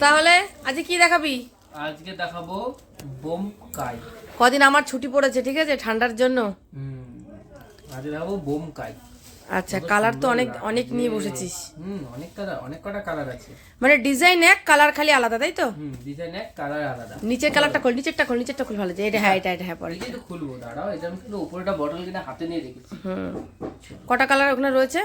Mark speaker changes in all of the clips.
Speaker 1: তাহলে আজকে কি দেখাবি?
Speaker 2: আজকে দেখাবো বোম কাই।
Speaker 1: কদিন আমার ছুটি পড়েছে ঠিক আছে? ঠান্ডার জন্য।
Speaker 2: আজকে দেখাবো বোম কাই।
Speaker 1: আচ্ছা কালার তো অনেক অনেক নিয়ে বসেছিস।
Speaker 2: হুম অনেক কালার অনেক কটা কালার আছে।
Speaker 1: মানে ডিজাইন এক কালার খালি আলাদা তাই তো?
Speaker 2: হুম ডিজাইন এক কালার আলাদা।
Speaker 1: নিচের কালারটা খোল নিচেরটা খোল নিচেরটা খোল ভালো যে এটা হ্যাঁ এটা এটা হ্যাঁ পরে।
Speaker 2: যে খুলবো দাঁড়াও এটা আমি কিন্তু উপরেটা বটল কিনা হাতে নিয়ে রেখেছি।
Speaker 1: হুম। কটা কালার ওখানে রয়েছে?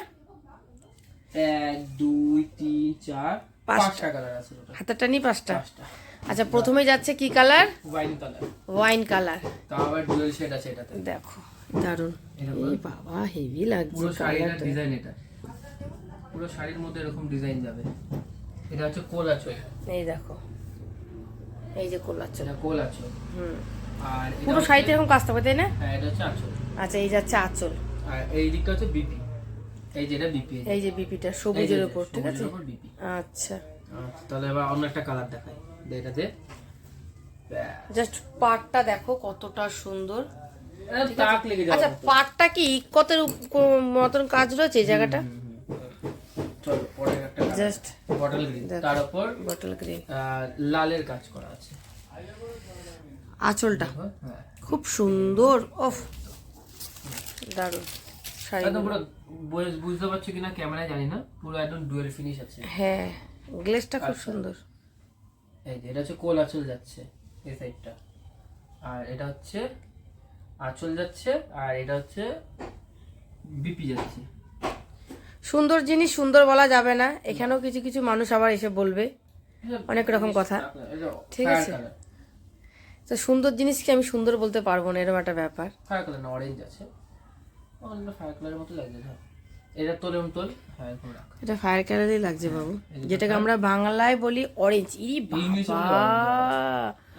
Speaker 2: এক দুই তিন চার
Speaker 1: পাঁচটা।
Speaker 2: পাঁচটা কালার আছে ওটা
Speaker 1: হাতেরটা পাঁচটা?
Speaker 2: পাঁচটা।
Speaker 1: আচ্ছা প্রথমে যাচ্ছে কি colour
Speaker 2: wine colour
Speaker 1: wine colour
Speaker 2: তা আবার ডুয়েল শেড আছে এটাতে।
Speaker 1: দেখো
Speaker 2: দারুণ
Speaker 1: এই বাবা হেভি লাগছে
Speaker 2: পুরো শাড়ির ডিজাইন এটা। পুরো শাড়ির মধ্যে এরকম ডিজাইন যাবে। এটা হচ্ছে কোল আছে
Speaker 1: এই দেখো। এই যে কোলাচ্ছে
Speaker 2: এটা কোল আছে
Speaker 1: হুম।
Speaker 2: আর
Speaker 1: পুরো শাড়িতে এরকম কাজটা হবে তাই না?
Speaker 2: হ্যাঁ এটা হচ্ছে আঁচল।
Speaker 1: আচ্ছা এই যাচ্ছে আঁচল।
Speaker 2: আর এই দিকটা হচ্ছে বিপি। এই যেটা বিপি
Speaker 1: এই যে বিপিটা সবুজের উপর ঠিক আছে? আচ্ছা।
Speaker 2: তাহলে এবার অন্য একটা কালার দেখাই। এটাতে।
Speaker 1: জাস্ট পাটটা দেখো কতটা সুন্দর। আচ্ছা পাটটা কি ইকতের মতন কাজ রয়েছে এই জায়গাটা? জাস্ট
Speaker 2: বটল গ্রিন তার উপর
Speaker 1: বটল গ্রিন
Speaker 2: লালের কাজ করা আছে।
Speaker 1: আঁচলটা।
Speaker 2: হ্যাঁ।
Speaker 1: খুব সুন্দর। ওফ দারুণ। শাড়ি
Speaker 2: পুরো বুঝতে পারছ কিনা ক্যামেরায় জানি না পুরো একদম ডুয়েল ফিনিশ আছে।
Speaker 1: হ্যাঁ গ্লেসটা খুব
Speaker 2: আচ্ছা।
Speaker 1: সুন্দর।
Speaker 2: এই যে এটা হচ্ছে কোল আঁচল যাচ্ছে এই সাইডটা আর এটা হচ্ছে আঁচল যাচ্ছে আর এটা হচ্ছে বিপি যাচ্ছে।
Speaker 1: সুন্দর জিনিস সুন্দর বলা যাবে না। এখানেও কিছু কিছু মানুষ আবার এসে বলবে অনেক রকম কথা। ঠিক আছে। তো সুন্দর জিনিসকে আমি সুন্দর বলতে পারব না এরকম একটা ব্যাপার।
Speaker 2: অরেঞ্জ আছে। অন্য ফায়ার কালারের মতো লাগছে ধর। এটা হ্যাঁ
Speaker 1: ফায়ার কালারই লাগছে বাবু। যেটাকে আমরা বাংলায় বলি অরেঞ্জ ই
Speaker 2: ইংলিশে
Speaker 1: বাবা।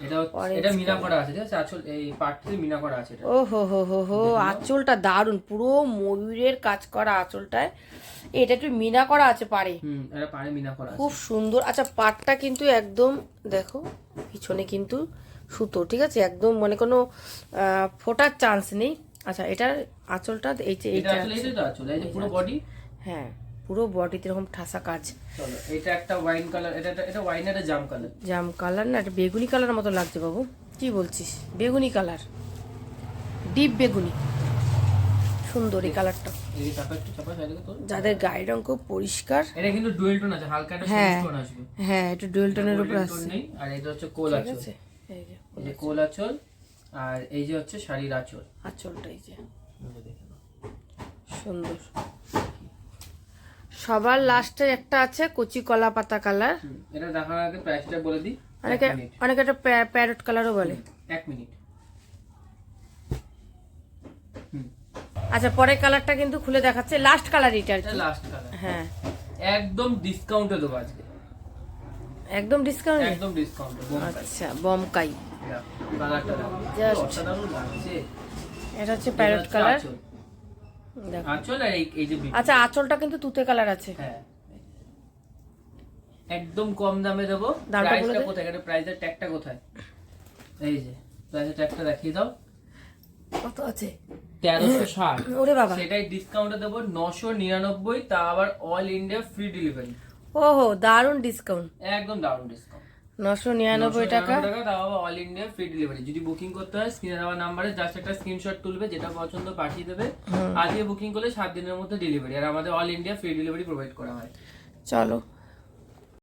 Speaker 2: এটা এটা মিনা করা আছে ঠিক আছে? আঁচল এই পাটটিতে মিনা করা আছে এটা।
Speaker 1: ও হো হো হো হো আঁচলটা দারুণ। পুরো ময়ূরের কাজ করা আঁচলটায়। এটা একটু মিনা করা আছে
Speaker 2: হুম এটা পাড়ে মিনা করা আছে।
Speaker 1: খুব সুন্দর। আচ্ছা পাটটা কিন্তু একদম দেখো পিছনে কিন্তু সুতো ঠিক আছে? একদম মানে কোনো ফোটার চান্স নেই। আচ্ছা এটার আঁচলটা এই যে
Speaker 2: এটা আঁচল এই যে পুরো বডি
Speaker 1: হ্যাঁ পুরো বডিতে এরকম ঠাসা কাজ।
Speaker 2: চলো এটা একটা ওয়াইন কালার এটা এটা- এটা ওয়াইন একটা জাম কালার
Speaker 1: জাম কালার না এটা বেগুনি কালার মতো লাগছে বাবু। কি বলছিস? বেগুনি কালার ডিপ বেগুনি। সুন্দর এই কালারটা যাদের গায়ের রং খুব পরিষ্কার।
Speaker 2: এটা কিন্তু ডুয়েল টোন আছে হালকা একটা
Speaker 1: হ্যাঁ।
Speaker 2: টোন আসবে।
Speaker 1: হ্যাঁ একটু ডুয়েল টোনের উপর আসছে
Speaker 2: আর এটা হচ্ছে কোল
Speaker 1: আছে এই যে
Speaker 2: এই যে কোল আঁচল। আর এই যে হচ্ছে শাড়ির আঁচল।
Speaker 1: আঁচলটা এই যে। সুন্দর। সবার লাস্টে একটা আছে কচি কলা পাতা কালার।
Speaker 2: এটা দেখার আগে প্রাইসটা বলে দিই।
Speaker 1: অনেকে অনেকে একটা প্যারট কালারও বলে।
Speaker 2: এক মিনিট
Speaker 1: আচ্ছা পরের কালারটা কিন্তু খুলে দেখাচ্ছে। লাস্ট কালার এটা
Speaker 2: লাস্ট কালার
Speaker 1: হ্যাঁ।
Speaker 2: একদম ডিসকাউন্টে দেবো আজকে।
Speaker 1: একদম ডিসকাউন্ট
Speaker 2: একদম ডিসকাউন্ট
Speaker 1: আচ্ছা বমকাই এটা হচ্ছে প্যারট কালার
Speaker 2: আঁচল।
Speaker 1: দেখো।
Speaker 2: আর এই এই যে
Speaker 1: আচ্ছা আঁচলটা কিন্তু তুতে কালার আছে।
Speaker 2: হ্যাঁ। একদম কম দামে দেবো। প্রাইসটা কোথায়? এটা প্রাইসের ট্যাগটা কোথায়? এই যে প্রাইসের ট্যাগটা দেখিয়ে দাও।
Speaker 1: কত আছে?
Speaker 2: তেরোশো ষাট।
Speaker 1: ওরে বাবা।
Speaker 2: সেটাই ডিসকাউন্টে দেবো নশো নিরানব্বই তা আবার অল ইন্ডিয়া ফ্রি ডেলিভারি
Speaker 1: ওহো দারুণ ডিসকাউন্ট
Speaker 2: একদম দারুণ ডিসকাউন্ট
Speaker 1: নশো নিরানব্বই টাকা।
Speaker 2: টাকা তাও অল ইন্ডিয়া ফ্রি ডেলিভারি যদি বুকিং করতে হয় স্ক্রিনে দেওয়া নাম্বারে জাস্ট একটা স্ক্রিনশট তুলবে যেটা পছন্দ পাঠিয়ে দেবে। আজকে বুকিং করলে সাত দিনের মধ্যে ডেলিভারি আর আমাদের all India free delivery provide করা হয়।
Speaker 1: চলো।